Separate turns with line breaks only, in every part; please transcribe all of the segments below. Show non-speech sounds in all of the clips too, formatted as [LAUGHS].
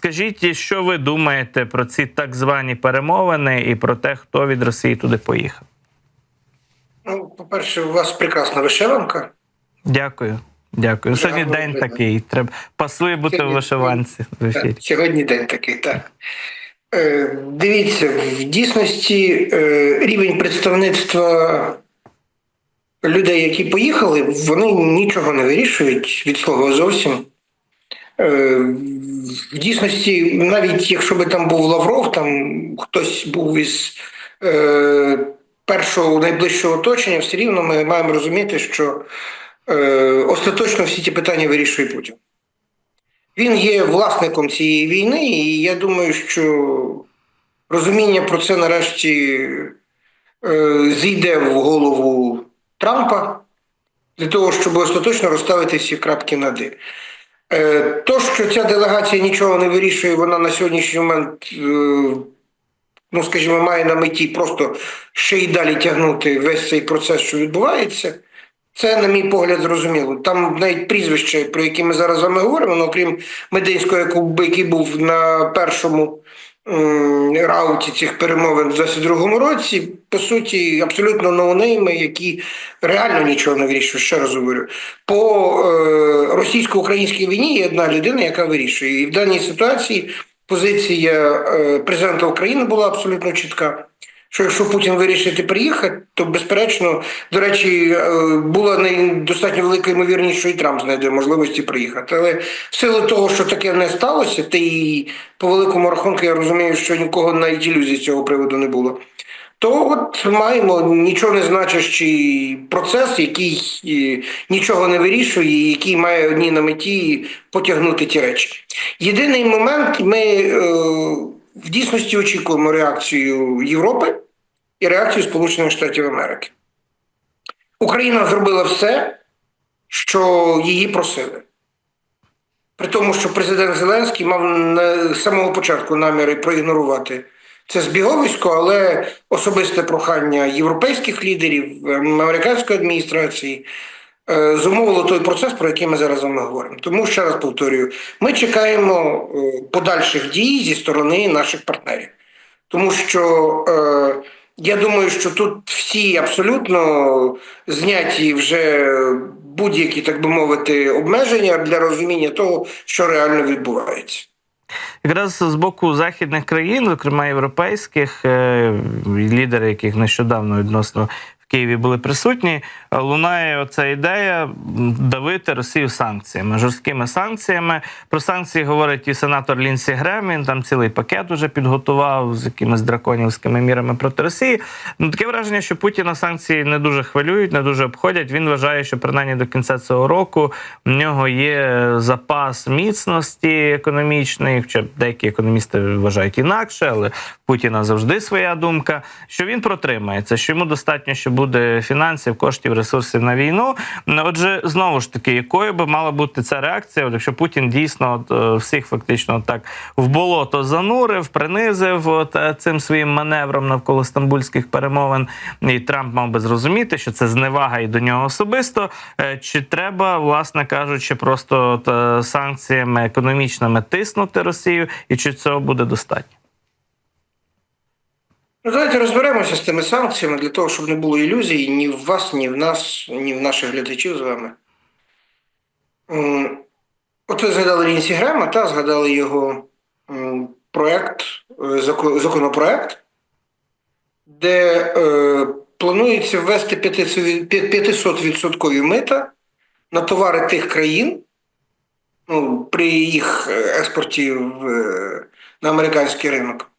Скажіть, що ви думаєте про ці так звані перемовини і про те, хто від Росії туди поїхав?
Ну, по-перше, у вас прекрасна вишиванка.
Дякую. Дякую.
Дуже
Сьогодні день
видно.
такий. Треба пасує бути в вишиванці в ефірі.
Сьогодні день такий, так. Е, дивіться, в дійсності е, рівень представництва людей, які поїхали, вони нічого не вирішують від слова зовсім. Е, в дійсності, навіть якщо би там був Лавров, там хтось був із е, першого найближчого оточення, все рівно ми маємо розуміти, що е, остаточно всі ті питання вирішує Путін. Він є власником цієї війни, і я думаю, що розуміння про це нарешті е, зійде в голову Трампа для того, щоб остаточно розставити всі крапки над «і». Е, То, що ця делегація нічого не вирішує, вона на сьогоднішній момент, е, ну скажімо, має на меті просто ще й далі тягнути весь цей процес, що відбувається. Це, на мій погляд, зрозуміло. Там навіть прізвище, про яке ми зараз з вами говоримо, ну, окрім Мединського, який був на першому рауті цих перемовин в 22-му році, по суті, абсолютно ноунейми, які реально нічого не вирішують. Ще раз говорю. По е, російсько-українській війні є одна людина, яка вирішує. І в даній ситуації позиція е, президента України була абсолютно чітка що якщо Путін вирішить приїхати, то безперечно, до речі, е, була достатньо велика ймовірність, що і Трамп знайде можливості приїхати. Але в силу того, що таке не сталося, та і по великому рахунку я розумію, що нікого навіть ілюзій з цього приводу не було. То от маємо нічого не значущий процес, який е, нічого не вирішує, який має одні на меті потягнути ті речі. Єдиний момент, ми е, в дійсності очікуємо реакцію Європи і реакцію Сполучених Штатів Америки. Україна зробила все, що її просили. При тому, що президент Зеленський мав з самого початку наміри проігнорувати це збіговисько, але особисте прохання європейських лідерів, ем, американської адміністрації зумовило той процес, про який ми зараз вами говоримо. Тому ще раз повторюю, ми чекаємо е, подальших дій зі сторони наших партнерів. Тому що е, я думаю, що тут всі абсолютно зняті вже будь-які, так би мовити, обмеження для розуміння того, що реально відбувається.
Якраз з боку західних країн, зокрема європейських, е, лідери, яких нещодавно відносно Києві були присутні, лунає оця ідея давити Росію санкціями, жорсткими санкціями. Про санкції говорить і сенатор Лінсі Грем. Він там цілий пакет уже підготував з якимись драконівськими мірами проти Росії. Ну таке враження, що Путіна санкції не дуже хвилюють, не дуже обходять. Він вважає, що принаймні до кінця цього року в нього є запас міцності економічної. Хоча деякі економісти вважають інакше, але Путіна завжди своя думка. Що він протримається, що йому достатньо, що буде фінансів, коштів, ресурсів на війну. Отже, знову ж таки, якою би мала бути ця реакція, якщо Путін дійсно от, е, всіх фактично так в болото занурив, принизив от, е, цим своїм маневром навколо стамбульських перемовин, і Трамп мав би зрозуміти, що це зневага і до нього особисто. Е, Чи треба, власне кажучи, просто от, санкціями економічними тиснути Росію, і чи цього буде достатньо?
Ну, давайте розберемося з тими санкціями для того, щоб не було ілюзій ні в вас, ні в нас, ні в наших глядачів з вами. От ви згадали Лінсі Грема, та згадали його проект, е, законопроект, де е, планується ввести 500% мита на товари тих країн, ну, при їх е, експорті в, е, на американський ринок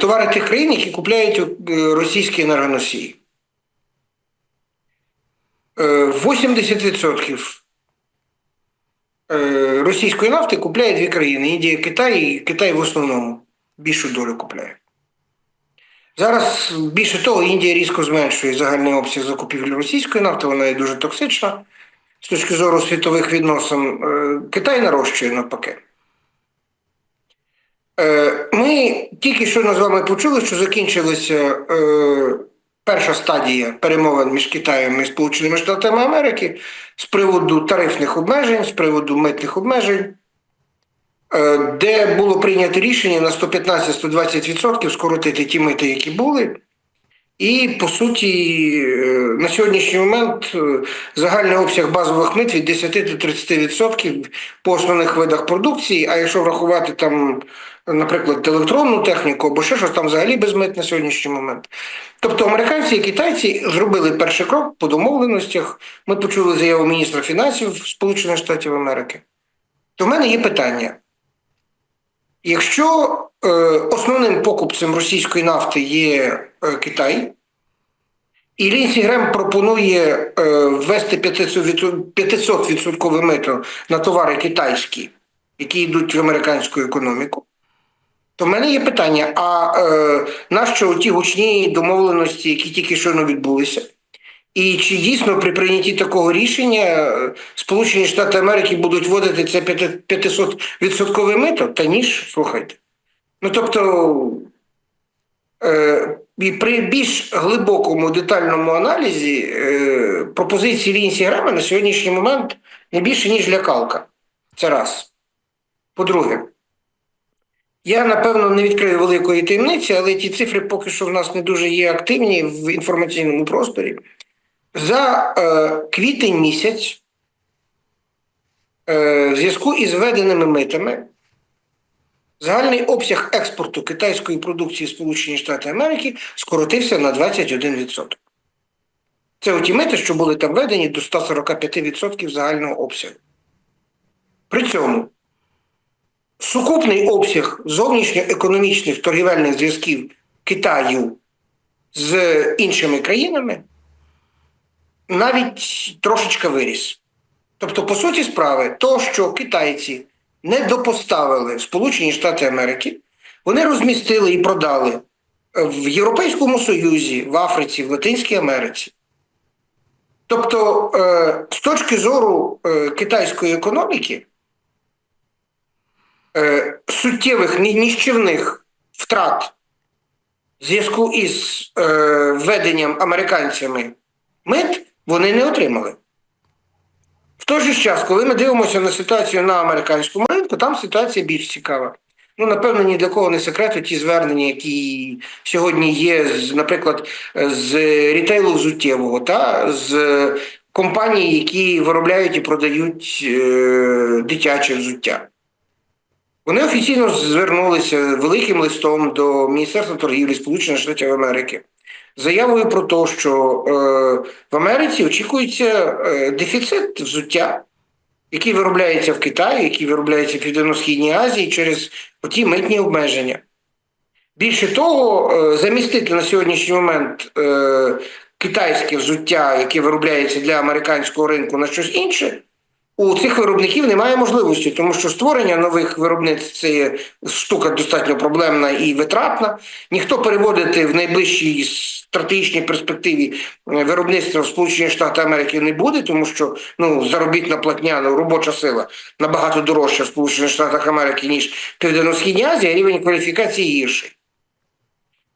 товари тих країн, які купляють е, російські енергоносії. Е, 80% е, російської нафти купляє дві країни: Індія, Китай, і Китай в основному більшу долю купляє. Зараз більше того, Індія різко зменшує загальний обсяг закупівлі російської нафти, вона є дуже токсична з точки зору світових відносин. Е, Китай нарощує навпаки. Е, Ми тільки що з вами почули, що закінчилася е, перша стадія перемовин між Китаєм і Сполученими Штатами Америки з приводу тарифних обмежень, з приводу митних обмежень. Е, де було прийнято рішення на 115-120% скоротити ті мити, які були. І по суті, на сьогоднішній момент загальний обсяг базових мит від 10 до 30% по основних видах продукції. А якщо врахувати там, наприклад, електронну техніку або ще щось там взагалі без мит на сьогоднішній момент. Тобто американці і китайці зробили перший крок по домовленостях. Ми почули заяву міністра фінансів Сполучених Штатів Америки. То в мене є питання. Якщо е, основним покупцем російської нафти є е, Китай, і Лінсі Грем пропонує е, ввести 500%, 500% мито на товари китайські, які йдуть в американську економіку, то в мене є питання: а е, нащо ті гучні домовленості, які тільки щойно відбулися? І чи дійсно при прийнятті такого рішення е, Сполучені Штати Америки будуть вводити це 500% мито? Та ніж, слухайте. Ну тобто, е, і при більш глибокому детальному аналізі е, пропозиції Лінсі Грама на сьогоднішній момент не більше, ніж лякалка. Це раз. По-друге, я напевно не відкрию великої таємниці, але ті цифри поки що в нас не дуже є активні в інформаційному просторі. За е, квітень місяць е, в зв'язку із введеними митами загальний обсяг експорту китайської продукції Сполучені Штати Америки скоротився на 21%. Це ті мити, що були там введені до 145% загального обсягу. При цьому сукупний обсяг зовнішньоекономічних торгівельних зв'язків Китаю з іншими країнами навіть трошечки виріс. Тобто, по суті справи, то, що китайці не допоставили Сполучені Штати Америки, вони розмістили і продали в Європейському Союзі, в Африці, в Латинській Америці. Тобто, е, з точки зору е, китайської економіки, е, суттєвих ні- ніщівних втрат в зв'язку із е, введенням американцями мит вони не отримали. В той же час, коли ми дивимося на ситуацію на американському ринку, там ситуація більш цікава. Ну, напевно, ні для кого не секрет ті звернення, які сьогодні є, наприклад, з рітейлу взуттєвого, та з компаній, які виробляють і продають е, дитяче взуття. Вони офіційно звернулися великим листом до Міністерства торгівлі Сполучених Штатів Америки заявою про те, що е, в Америці очікується е, дефіцит взуття, який виробляється в Китаї, який виробляється в Південно-Східній Азії через оті митні обмеження. Більше того, е, замістити на сьогоднішній момент е, китайське взуття, яке виробляється для американського ринку, на щось інше, у цих виробників немає можливості, тому що створення нових виробництв це є штука достатньо проблемна і витратна. Ніхто переводити в найближчій стратегічній перспективі е, виробництва в Сполучені Штати Америки не буде, тому що ну, заробітна платня, ну, робоча сила набагато дорожча в Сполучених Штатах Америки, ніж Південно-Східній Азії, а рівень кваліфікації гірший.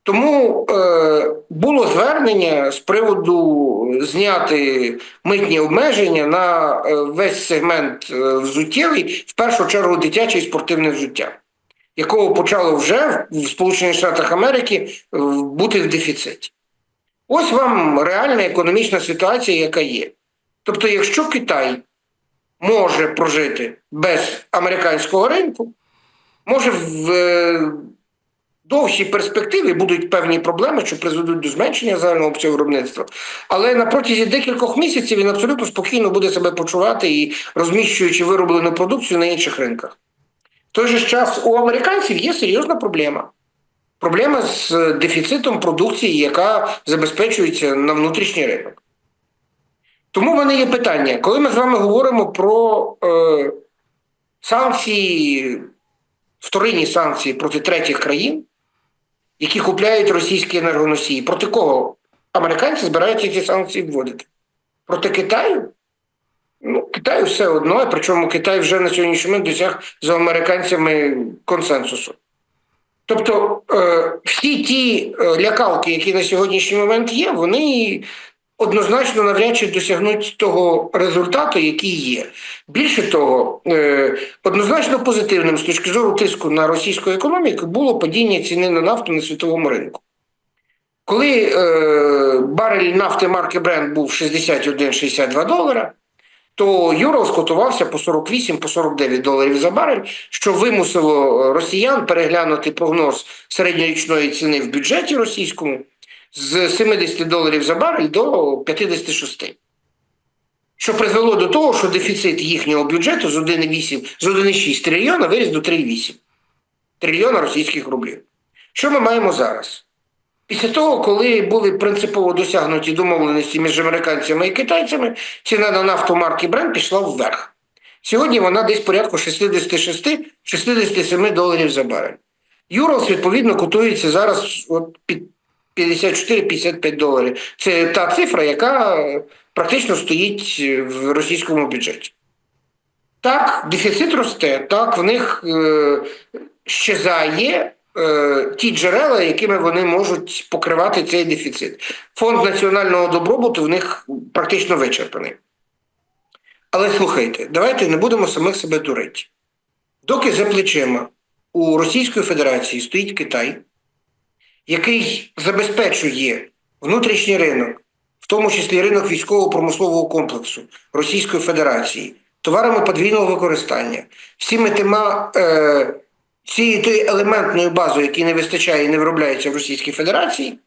Тому е, було звернення з приводу зняти митні обмеження на е, весь сегмент е, взуттєвий, в першу чергу дитяче і спортивне взуття, якого почало вже в Сполучених Штатах Америки е, бути в дефіциті. Ось вам реальна економічна ситуація, яка є. Тобто, якщо Китай може прожити без американського ринку, може в довшій перспективі будуть певні проблеми, що призведуть до зменшення загального обсягу виробництва. Але на протязі декількох місяців він абсолютно спокійно буде себе почувати і розміщуючи вироблену продукцію на інших ринках. В той же час у американців є серйозна проблема. Проблема з дефіцитом продукції, яка забезпечується на внутрішній ринок. Тому в мене є питання, коли ми з вами говоримо про е, санкції, вторинні санкції проти третіх країн, які купляють російські енергоносії, проти кого американці збираються ці санкції вводити? Проти Китаю? Ну, Китаю все одно, причому Китай вже на сьогоднішній момент досяг за американцями консенсусу. Тобто е, всі ті е, лякалки, які на сьогоднішній момент є, вони однозначно навряд чи досягнуть того результату, який є. Більше того, е, однозначно позитивним з точки зору тиску на російську економіку було падіння ціни на нафту на світовому ринку. Коли е, барель нафти марки Brent був 61-62 долара, то Юрал скотувався по 48-49 доларів за барель, що вимусило росіян переглянути прогноз середньорічної ціни в бюджеті російському з 70 доларів за барель до 56. Що призвело до того, що дефіцит їхнього бюджету з 1,8 з 1,6 трильйона виріс до 3,8 трильйона російських рублів. Що ми маємо зараз? Після того, коли були принципово досягнуті домовленості між американцями і китайцями, ціна на нафту марки Brent пішла вверх. Сьогодні вона десь порядку 66-67 доларів за барель. Юралс, відповідно, котується зараз от під 54-55 доларів. Це та цифра, яка практично стоїть в російському бюджеті. Так, дефіцит росте, так, в них е, щезає е, ті джерела, якими вони можуть покривати цей дефіцит. Фонд національного добробуту в них практично вичерпаний. Але слухайте, давайте не будемо самих себе дурити. Доки за плечима у Російської Федерації стоїть Китай, який забезпечує внутрішній ринок, в тому числі ринок військово-промислового комплексу Російської Федерації, товарами подвійного використання, всіми тима е, цією тою елементною базою, якій не вистачає і не виробляється в Російській Федерації,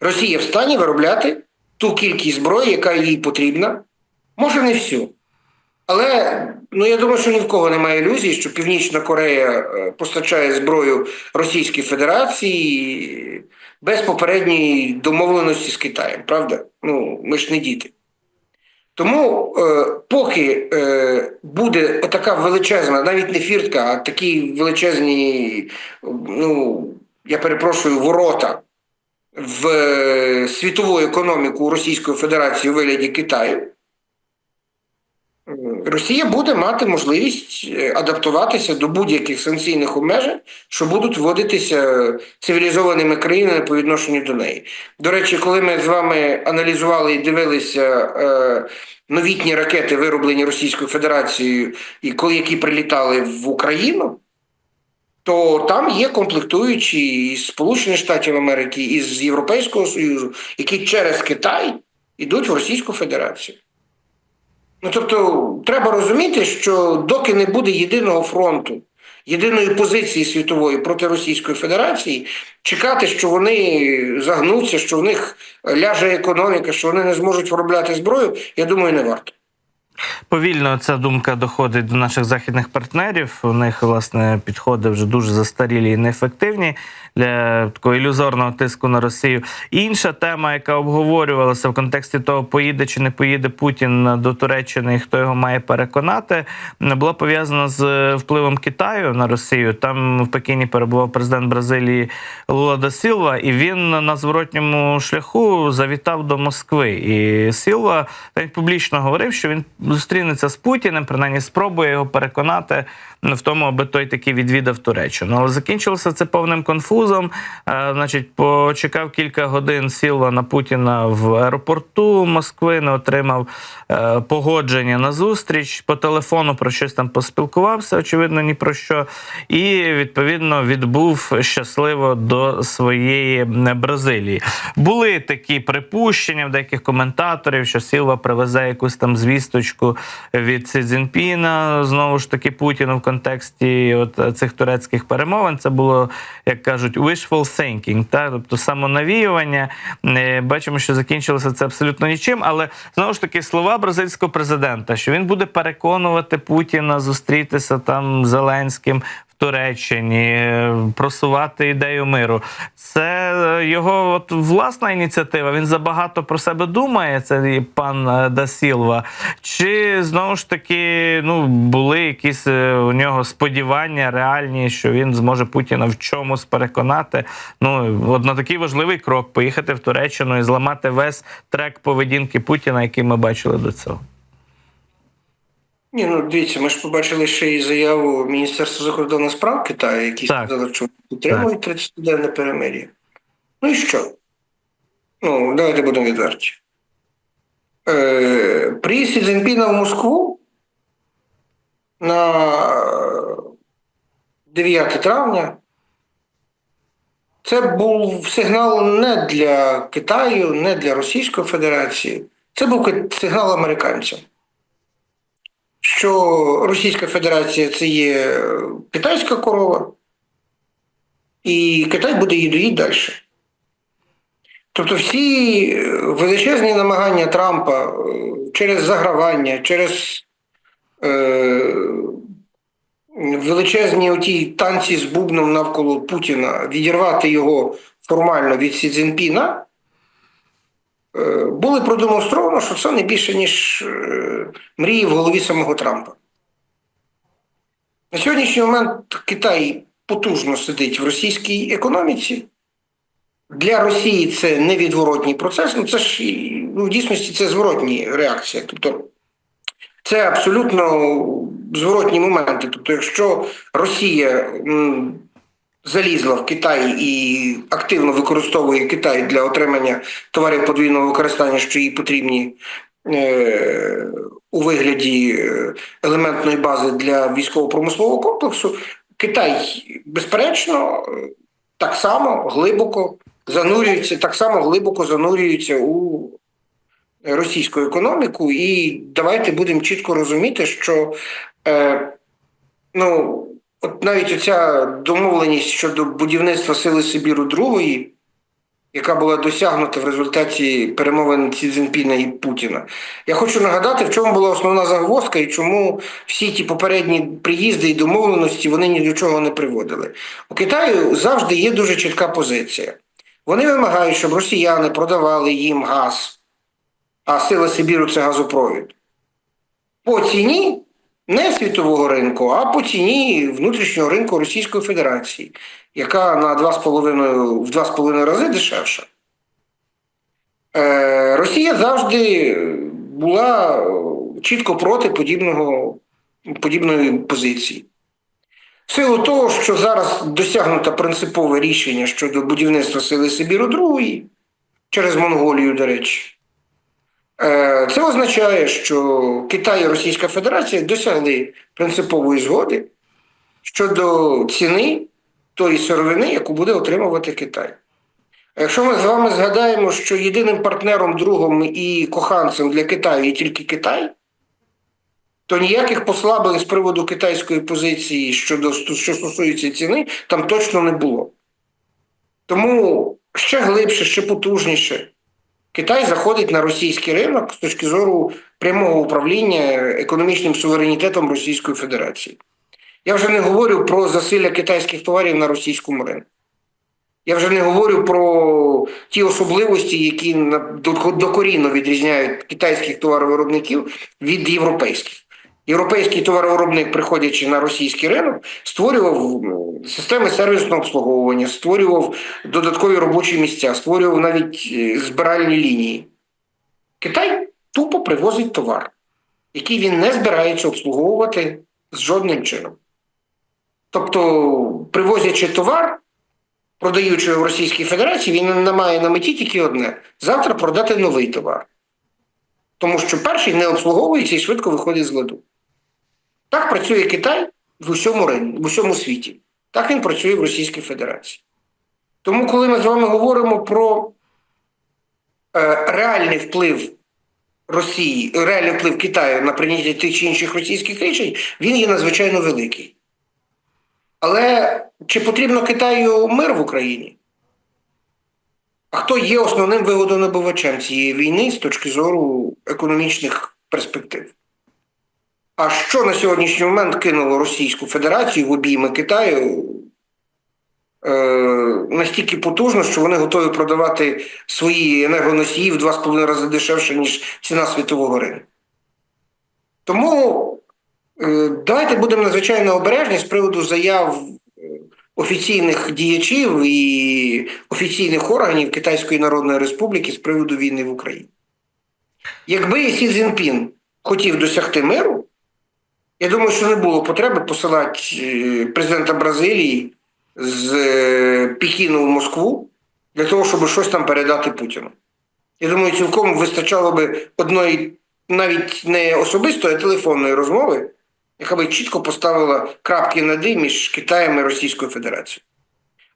Росія в стані виробляти ту кількість зброї, яка їй потрібна, може не всю. Але ну я думаю, що ні в кого немає ілюзій, що Північна Корея е, постачає зброю Російській Федерації без попередньої домовленості з Китаєм, правда? Ну, ми ж не діти. Тому е, поки е, буде така величезна, навіть не фіртка, а такі величезні, ну, я перепрошую, ворота в е, світову економіку Російської Федерації у вигляді Китаю, Росія буде мати можливість е, адаптуватися до будь-яких санкційних обмежень, що будуть вводитися цивілізованими країнами по відношенню до неї. До речі, коли ми з вами аналізували і дивилися е, новітні ракети, вироблені Російською Федерацією, і коли які прилітали в Україну, то там є комплектуючі із Сполучених Штатів Америки, із Європейського Союзу, які через Китай йдуть в Російську Федерацію. Ну тобто, треба розуміти, що доки не буде єдиного фронту, єдиної позиції світової проти Російської Федерації, чекати, що вони загнуться, що в них ляже економіка, що вони не зможуть виробляти зброю, я думаю, не варто.
Повільно ця думка доходить до наших західних партнерів. У них власне підходи вже дуже застарілі і неефективні для такого ілюзорного тиску на Росію. Інша тема, яка обговорювалася в контексті того, поїде чи не поїде Путін до Туреччини, і хто його має переконати, була пов'язана з впливом Китаю на Росію. Там в Пекіні перебував президент Бразилії Лула да Сілва, і він на зворотньому шляху завітав до Москви. І Сілва навіть публічно говорив, що він зустрінеться з Путіним, принаймні спробує його переконати в тому, аби той таки відвідав Туреччину. Але закінчилося це повним конфузом. Е, Значить, почекав кілька годин Сілва на Путіна в аеропорту Москви, не отримав е, погодження на зустріч. По телефону про щось там поспілкувався, очевидно, ні про що. І відповідно відбув щасливо до своєї е, Бразилії. Були такі припущення в деяких коментаторів, що Сілва привезе якусь там звісточку від Цзіньпіна, знову ж таки Путіну в контексті от цих турецьких перемовин. Це було, як кажуть, wishful thinking, та? тобто самонавіювання. Е, Бачимо, що закінчилося це абсолютно нічим. Але знову ж таки слова бразильського президента, що він буде переконувати Путіна зустрітися там з Зеленським. Туреччині просувати ідею миру. Це е, його от власна ініціатива. Він забагато про себе думає. Це і пан е, Дасілва. Чи знову ж таки ну були якісь е, у нього сподівання реальні, що він зможе Путіна в чомусь переконати? Ну от на такий важливий крок поїхати в Туреччину і зламати весь трек поведінки Путіна, який ми бачили до цього.
Ні, ну дивіться, ми ж побачили ще і заяву Міністерства закордонних справ Китаю, які сказали, що підтримують 30-денне перемир'я. Ну і що? Ну, давайте будемо відверті. Е, приїзд Сі Цзіньпіна в Москву на 9 травня це був сигнал не для Китаю, не для Російської Федерації. Це був сигнал американцям, що Російська Федерація це є китайська корова, і Китай буде її доїти далі. Тобто всі е, величезні намагання Трампа е, через загравання, через е, величезні оті танці з бубном навколо Путіна, відірвати його формально від Сі Цзіньпіна, е, були продемонстровано, що це не більше, ніж е, мрії в голові самого Трампа. На сьогоднішній момент Китай потужно сидить в російській економіці. Для Росії це невідворотній процес. Ну це ж ну, в дійсності це зворотні реакція. Тобто це абсолютно зворотні моменти. Тобто, якщо Росія залізла в Китай і активно використовує Китай для отримання товарів подвійного використання, що їй потрібні е, у вигляді е, елементної бази для військово-промислового комплексу, Китай, безперечно, е, так само глибоко занурюється, так само глибоко занурюється у російську економіку. І давайте будемо чітко розуміти, що е, ну, от навіть оця домовленість щодо будівництва сили Сибіру другої, яка була досягнута в результаті перемовин Сі Цзіньпіна і Путіна. Я хочу нагадати, в чому була основна загвоздка і чому всі ті попередні приїзди і домовленості вони ні до чого не приводили. У Китаю завжди є дуже чітка позиція. Вони вимагають, щоб росіяни продавали їм газ, а сила Сибіру це газопровід. По ціні не світового ринку, а по ціні внутрішнього ринку Російської Федерації, яка на 2,5, в 2,5 рази дешевша. Е, Росія завжди була е, чітко проти подібного, подібної позиції. В силу того, що зараз досягнуто принципове рішення щодо будівництва сили Сибіру другої через Монголію, до речі, це означає, що Китай і Російська Федерація досягли принципової згоди щодо ціни тої сировини, яку буде отримувати Китай. А Якщо ми з вами згадаємо, що єдиним партнером, другом і коханцем для Китаю є тільки Китай, то ніяких послаблень з приводу китайської позиції щодо що стосується ціни, там точно не було. Тому ще глибше, ще потужніше Китай заходить на російський ринок з точки зору прямого управління економічним суверенітетом Російської Федерації. Я вже не говорю про засилля китайських товарів на російському ринку. Я вже не говорю про ті особливості, які докорінно відрізняють китайських товаровиробників від європейських. Європейський товаровиробник, приходячи на російський ринок, створював ну, системи сервісного обслуговування, створював додаткові робочі місця, створював навіть е, збиральні лінії. Китай тупо привозить товар, який він не збирається обслуговувати з жодним чином. Тобто, привозячи товар, продаючи в Російській Федерації, він не має на меті тільки одне завтра продати новий товар. Тому що перший не обслуговується і швидко виходить з ладу. Так працює Китай в усьому в усьому світі. Так він працює в Російській Федерації. Тому, коли ми з вами говоримо про е, реальний вплив Росії, реальний вплив Китаю на прийняття тих чи інших російських рішень, він є надзвичайно великий. Але чи потрібно Китаю мир в Україні? А хто є основним вигодонабувачем цієї війни з точки зору економічних перспектив? А що на сьогоднішній момент кинуло Російську Федерацію в обійми Китаю е, настільки потужно, що вони готові продавати свої енергоносії в 2,5 рази дешевше, ніж ціна світового ринку? Тому е, давайте будемо надзвичайно обережні з приводу заяв е, офіційних діячів і офіційних органів Китайської Народної Республіки з приводу війни в Україні. Якби Сі Цзіньпін хотів досягти миру, я думаю, що не було потреби посилати е, президента Бразилії з е, Пекіну в Москву для того, щоб щось там передати Путіну. Я думаю, цілком вистачало би одної навіть не особистої, а телефонної розмови, яка би чітко поставила крапки над «і» між Китаєм і Російською Федерацією.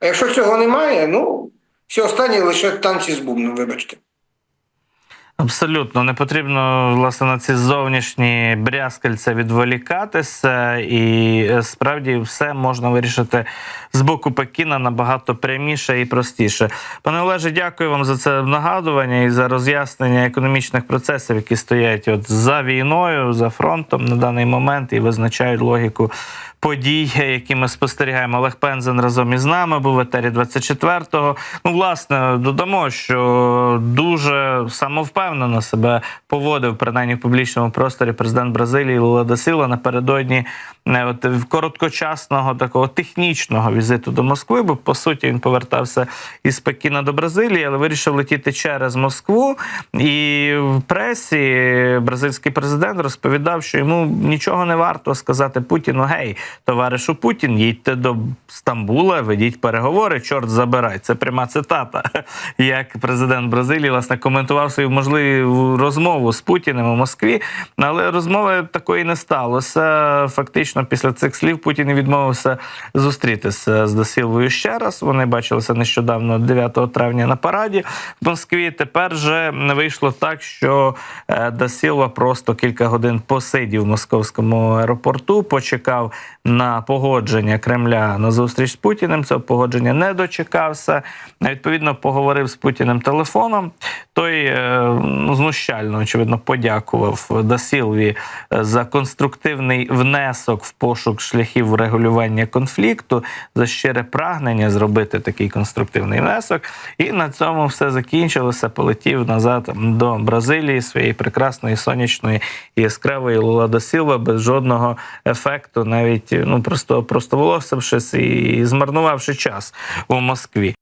А якщо цього немає, ну, все останнє лише танці з бубном, вибачте.
Абсолютно не потрібно власне на ці зовнішні брязкальця відволікатися, і е, справді все можна вирішити з боку Пекіна набагато пряміше і простіше. Пане Олеже, дякую вам за це нагадування і за роз'яснення економічних процесів, які стоять от за війною, за фронтом на даний момент і визначають логіку подій, які ми спостерігаємо. Олег Пензен разом із нами був в етері 24-го. Ну, власне, додамо, що дуже самовпевнено себе поводив принаймні в публічному просторі президент Бразилії Лула Сила напередодні от, короткочасного такого технічного візиту до Москви, бо по суті він повертався із Пекіна до Бразилії, але вирішив летіти через Москву. І в пресі бразильський президент розповідав, що йому нічого не варто сказати Путіну: гей, товаришу Путін, їдьте до Стамбула, ведіть переговори, чорт забирай. Це пряма цитата. [LAUGHS] Як президент Бразилії власне коментував свою можливу розмову з Путіним у Москві. Але розмови такої не сталося. Фактично, після цих слів Путін відмовився зустрітися з Досілвою ще раз. Вони бачилися нещодавно 9 травня на параді в Москві. Тепер же вийшло так, що е, просто кілька годин посидів в московському аеропорту, почекав на погодження Кремля на зустріч з Путіним. Цього погодження не дочекався. Відповідно, поговорив з Путіним телефоном. Той е, ну, знущально, очевидно, подякував Дасілві е, за конструктивний внесок в пошук шляхів врегулювання конфлікту, за щире прагнення зробити такий конструктивний внесок. І на цьому все закінчилося. Полетів назад до Бразилії своєї прекрасної сонячної і яскравої Лула Дасілва без жодного ефекту, навіть ну просто просто волосившись і змарнувавши час у Москві.